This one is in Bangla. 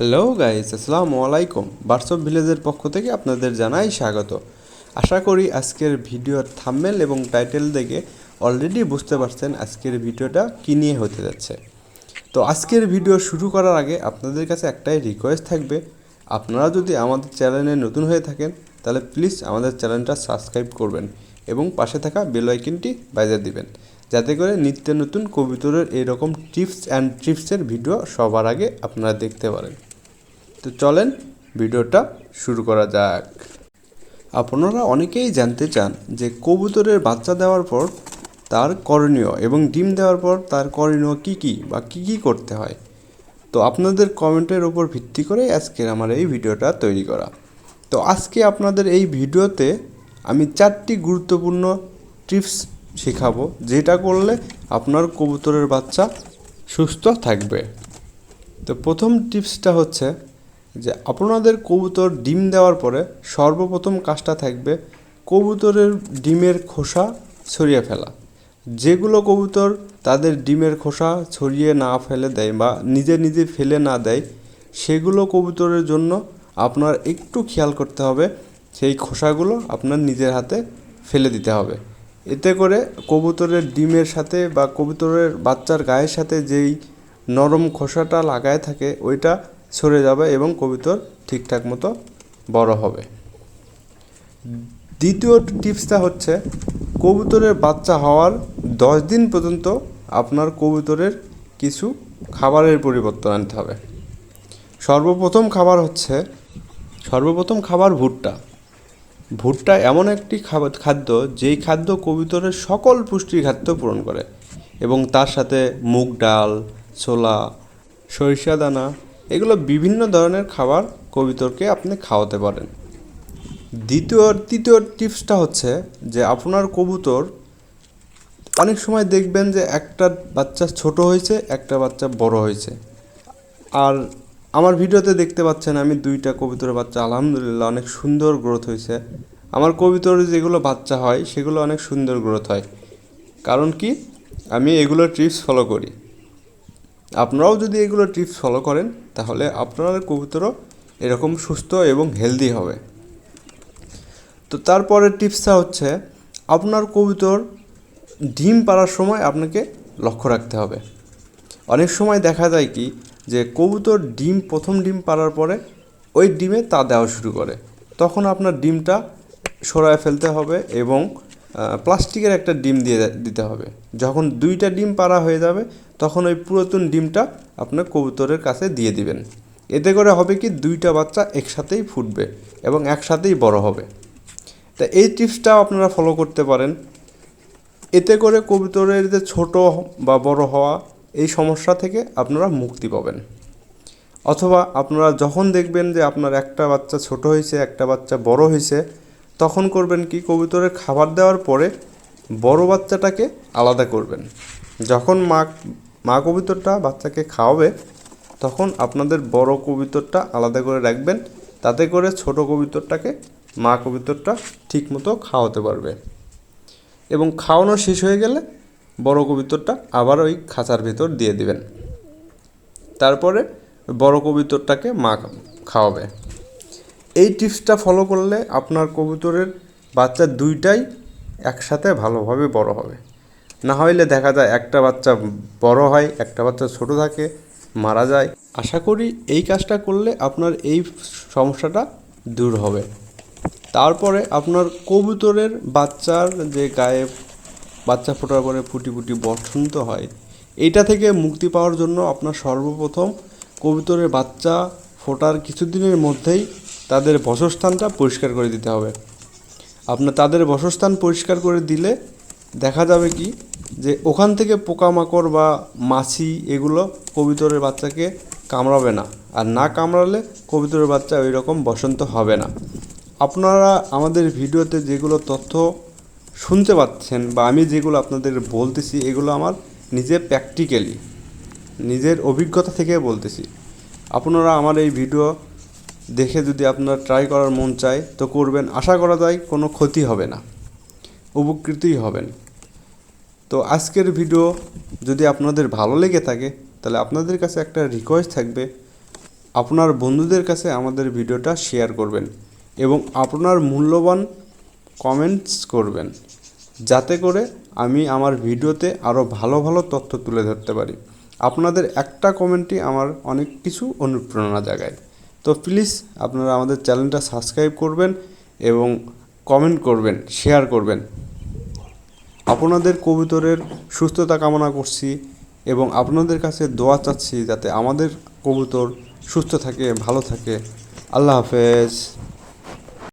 হ্যালো গাইস আসসালামু আলাইকুম বার্সব ভিলেজের পক্ষ থেকে আপনাদের জানাই স্বাগত। আশা করি আজকের ভিডিওর থাম্বনেল এবং টাইটেল দেখে অলরেডি বুঝতে পারছেন আজকের ভিডিওটা কী নিয়ে হতে যাচ্ছে। তো আজকের ভিডিও শুরু করার আগে আপনাদের কাছে একটাই রিকোয়েস্ট থাকবে। আপনারা যদি আমাদের চ্যানেলে নতুন হয়ে থাকেন, তাহলে প্লিজ আমাদের চ্যানেলটা সাবস্ক্রাইব করবেন এবং পাশে থাকা বেল আইকনটি বাজিয়ে দিবেন। যাতে করে নিত্য নতুন কবিতরের এরকম টিপস অ্যান্ড ট্রিপসের ভিডিও সবার আগে আপনারা দেখতে পারেন। তো চলেন ভিডিওটা শুরু করা যাক। আপনারা অনেকেই জানতে চান যে কবুতরের বাচ্চা দেওয়ার পর তার করণীয় এবং ডিম দেওয়ার পর তার করণীয় কী কী বা কী কী করতে হয়? তো আপনাদের কমেন্টের ওপর ভিত্তি করে আজকের আমার এই ভিডিওটা তৈরি করা। তো আজকে আপনাদের এই ভিডিওতে আমি চারটি গুরুত্বপূর্ণ টিপস শেখাবো, যেটা করলে আপনার কবুতরের বাচ্চা সুস্থ থাকবে। তো প্রথম টিপসটা হচ্ছে যে আপনাদের কবুতর ডিম দেওয়ার পরে সর্বপ্রথম কাজটা থাকবে কবুতরের ডিমের খোসা ছড়িয়ে ফেলা। যেগুলো কবুতর তাদের ডিমের খোসা ছড়িয়ে না ফেলে দেয় বা নিজে নিজে ফেলে না দেয়, সেগুলো কবুতরের জন্য আপনার একটু খেয়াল করতে হবে, সেই খোসাগুলো আপনার নিজের হাতে ফেলে দিতে হবে। এতে করে কবুতরের ডিমের সাথে বা কবুতরের বাচ্চার গায়ের সাথে যেই নরম খোসাটা লাগায় থাকে, ওইটা সরে যাবে এবং কবুতর ঠিকঠাক মতো বড় হবে। দ্বিতীয় টিপসটা হচ্ছে, কবুতরের বাচ্চা হওয়ার দশ দিন পর্যন্ত আপনার কবুতরের কিছু খাবারের পরিবর্তন আনতে হবে। সর্বপ্রথম খাবার হচ্ছে, সর্বপ্রথম খাবার ভুট্টা। ভুট্টা এমন একটি খাদ্য যেই খাদ্য কবুতরের সকল পুষ্টির খাদ্য পূরণ করে এবং তার সাথে মুগ ডাল, ছোলা, সরিষা দানা এগুলো বিভিন্ন ধরনের খাবার কবিতরকে আপনি খাওয়াতে পারেন। দ্বিতীয়, তৃতীয় টিপসটা হচ্ছে যে আপনার কবুতর অনেক সময় দেখবেন যে একটা বাচ্চা ছোট হয়েছে, একটা বাচ্চা বড় হয়েছে। আর আমার ভিডিওতে দেখতে পাচ্ছেন আমি দুইটা কবিতরের বাচ্চা, আলহামদুলিল্লাহ অনেক সুন্দর গ্রোথ হয়েছে। আমার কবিতর যেগুলো বাচ্চা হয়, সেগুলো অনেক সুন্দর গ্রোথ হয়। কারণ কি? আমি এগুলো টিপস ফলো করি। আপনারাও যদি এগুলো টিপস ফলো করেন, তাহলে আপনার কবুতরও এরকম সুস্থ এবং হেলদি হবে। তো তারপরের টিপসটা হচ্ছে, আপনার কবুতর ডিম পাড়ার সময় আপনাকে লক্ষ্য রাখতে হবে। অনেক সময় দেখা যায় কি, যে কবুতর ডিম, প্রথম ডিম পাড়ার পরে ওই ডিমে তা দেওয়া শুরু করে। তখন আপনার ডিমটা সরায় ফেলতে হবে এবং প্লাস্টিকের একটা ডিম দিয়ে দিতে হবে। যখন দুইটা ডিম পাড়া হয়ে যাবে, তখন ওই পুরাতন ডিমটা আপনার কবুতরের কাছে দিয়ে দিবেন। এতে করে হবে কি, দুইটা বাচ্চা একসাথেই ফুটবে এবং একসাথেই বড় হবে। তা এই টিপসটাও আপনারা ফলো করতে পারেন। এতে করে কবুতরের যে ছোট বা বড় হওয়া, এই সমস্যা থেকে আপনারা মুক্তি পাবেন। অথবা আপনারা যখন দেখবেন যে আপনার একটা বাচ্চা ছোট হয়েছে, একটা বাচ্চা বড় হয়েছে তখন করবেন কি? কবুতরের খাবার দেওয়ার পরে বড় বাচ্চাটাকে আলাদা করবেন। যখন মা মা কবুতরটা বাচ্চাকে খাওয়াবে, তখন আপনাদের বড় কবুতরটা আলাদা করে রাখবেন। তাতে করে ছোট কবুতরটাকে মা কবুতরটা ঠিকমতো খাওয়াতে পারবে। এবং খাওয়ানো শেষ হয়ে গেলে বড় কবুতরটা আবার ওই খাঁচার ভেতর দিয়ে দিবেন। তারপরে বড় কবুতরটাকে মা খাওয়াবে। এই টিপসটা ফলো করলে আপনার কবুতরের বাচ্চা দুইটাই একসাথে ভালোভাবে বড় হবে। না হইলে দেখা যায় একটা বাচ্চা বড় হয়, একটা বাচ্চা ছোট থাকে, মারা যায়। আশা করি এই কাজটা করলে আপনার এই সমস্যাটা দূর হবে। তারপরে আপনার কবুতরের বাচ্চার যে গায়ে বাচ্চা ফোটার পরে ফুটি ফুটি বসন্ত হয় এইটা থেকে মুক্তি পাওয়ার জন্য আপনার সর্বপ্রথম কবুতরের বাচ্চা ফোটার কিছুদিনের মধ্যেই তাদের বসস্থানটা পরিষ্কার করে দিতে হবে। আপনার তাদের বসস্থান পরিষ্কার করে দিলে দেখা যাবে কি যে ওখান থেকে পোকামাকড় বা মাছি এগুলো কবিতরের বাচ্চাকে কামড়াবে না। আর না কামড়ালে কবিতরের বাচ্চা ওই রকম বসন্ত হবে না। আপনারা আমাদের ভিডিওতে যেগুলো তথ্য শুনতে পাচ্ছেন বা আমি যেগুলো আপনাদের বলতেছি, এগুলো আমার নিজে প্র্যাকটিক্যালি নিজের অভিজ্ঞতা থেকে বলতেছি। আপনারা আমার এই ভিডিও দেখে যদি আপনারা ট্রাই করার মন চায়, তো করবেন। আশা করা যায় কোনো ক্ষতি হবে না। উপকৃতই হবেন। তো আজকের ভিডিও যদি আপনাদের ভালো লেগে থাকে, তাহলে আপনাদের কাছে একটা রিকোয়েস্ট থাকবে। আপনার বন্ধুদের কাছে আমাদের ভিডিওটা শেয়ার করবেন এবং আপনার মূল্যবান কমেন্টস করবেন। যাতে করে আমি আমার ভিডিওতে আরও ভালো ভালো তথ্য তুলে ধরতে পারি। আপনাদের একটা কমেন্টই আমার অনেক কিছু অনুপ্রেরণা জাগায়। তো প্লিজ আপনারা আমাদের চ্যানেলটা সাবস্ক্রাইব করবেন এবং কমেন্ট করবেন, শেয়ার করবেন। আপনাদের কবুতরের সুস্থতা কামনা করছি এবং আপনাদের কাছে দোয়া চাচ্ছি যাতে আমাদের কবুতর সুস্থ থাকে, ভালো থাকে। আল্লাহ হাফেজ।